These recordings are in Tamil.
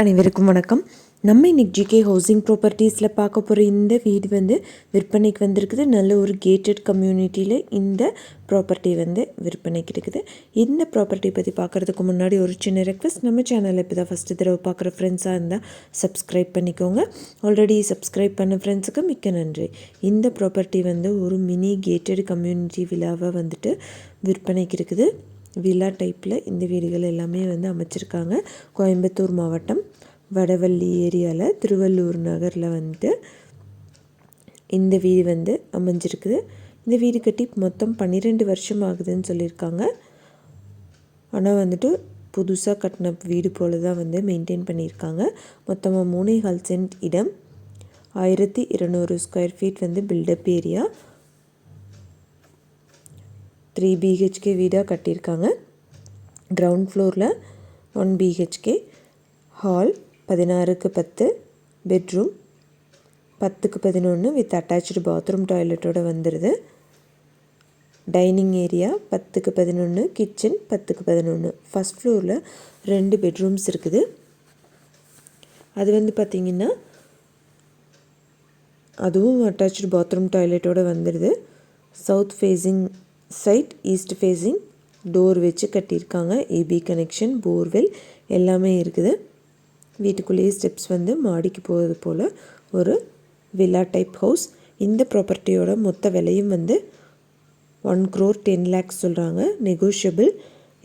அனைவருக்கும் வணக்கம். நம்ம இன்னைக்கு ஜிகே ஹவுசிங் ப்ராப்பர்ட்டிஸில் பார்க்க போகிற இந்த வீடு வந்து விற்பனைக்கு வந்திருக்குது. நல்ல ஒரு கேட்டட் கம்யூனிட்டியில் இந்த ப்ராப்பர்ட்டி வந்து விற்பனைக்கு இருக்குது. இந்த ப்ராப்பர்ட்டி பற்றி பார்க்குறதுக்கு முன்னாடி ஒரு சின்ன ரெக்வஸ்ட் நம்ம சேனலில் இப்போ தான் ஃபஸ்ட்டு தடவை பார்க்குற ஃப்ரெண்ட்ஸாக இருந்தால் சப்ஸ்கிரைப் பண்ணிக்கோங்க. ஆல்ரெடி சப்ஸ்கிரைப் பண்ண ஃப்ரெண்ட்ஸுக்கு மிக்க நன்றி. இந்த ப்ராப்பர்ட்டி வந்து ஒரு மினி கேட்டட் கம்யூனிட்டி விழாவை வந்துட்டு விற்பனைக்கு இருக்குது. வில்லா டைப்பில் இந்த வீடுகள் எல்லாமே வந்து அமைச்சிருக்காங்க. கோயம்புத்தூர் மாவட்டம் வடவள்ளி ஏரியாவில் திருவள்ளூர் நகரில் வந்துட்டு இந்த வீடு வந்து அமைஞ்சிருக்குது. இந்த வீடு கட்டி மொத்தம் பன்னிரெண்டு வருஷம் ஆகுதுன்னு சொல்லியிருக்காங்க. ஆனால் வந்துட்டு புதுசாக கட்டின வீடு போல தான் வந்து மெயின்டைன் பண்ணியிருக்காங்க. மொத்தமாக மூணே கால் சென்ட் இடம். ஆயிரத்தி இருநூறு ஸ்கொயர் ஃபீட் வந்து built up area three BHK வீடாக கட்டியிருக்காங்க. கிரவுண்ட் ஃப்ளோரில் ஒன் பிஹெச்கே ஹால் பதினாறுக்கு பத்து பெட்ரூம் பத்துக்கு பதினொன்று வித் அட்டாச்சு பாத்ரூம் டாய்லெட்டோடு வந்துடுது டைனிங் ஏரியா பத்துக்கு பதினொன்று கிச்சன் பத்துக்கு பதினொன்று ஃபஸ்ட் ஃப்ளோரில் ரெண்டு பெட்ரூம்ஸ் இருக்குது. அது வந்து பார்த்திங்கன்னா அதுவும் அட்டாச்சு பாத்ரூம் டாய்லெட்டோடு வந்துடுது south facing side east facing door வச்சு கட்டியிருக்காங்க. ஏபி கனெக்ஷன் போர்வெல் எல்லாமே இருக்குது. வீட்டுக்குள்ளேயே ஸ்டெப்ஸ் வந்து மாடிக்கு போகிறது போல் ஒரு வில்லா டைப் ஹவுஸ். இந்த ப்ராப்பர்ட்டியோட மொத்த விலையும் வந்து ஒன் க்ரோர் டென் லேக்ஸ் சொல்கிறாங்க நெகோஷியபிள்.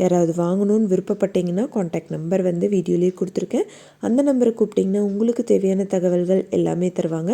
யாராவது வாங்கணும்னு விருப்பப்பட்டீங்கன்னா காண்டாக்ட் நம்பர் வந்து வீடியோலேயே கொடுத்துருக்கேன். அந்த நம்பரை கூப்பிட்டிங்கன்னா உங்களுக்கு தேவையான தகவல்கள் எல்லாமே தருவாங்க.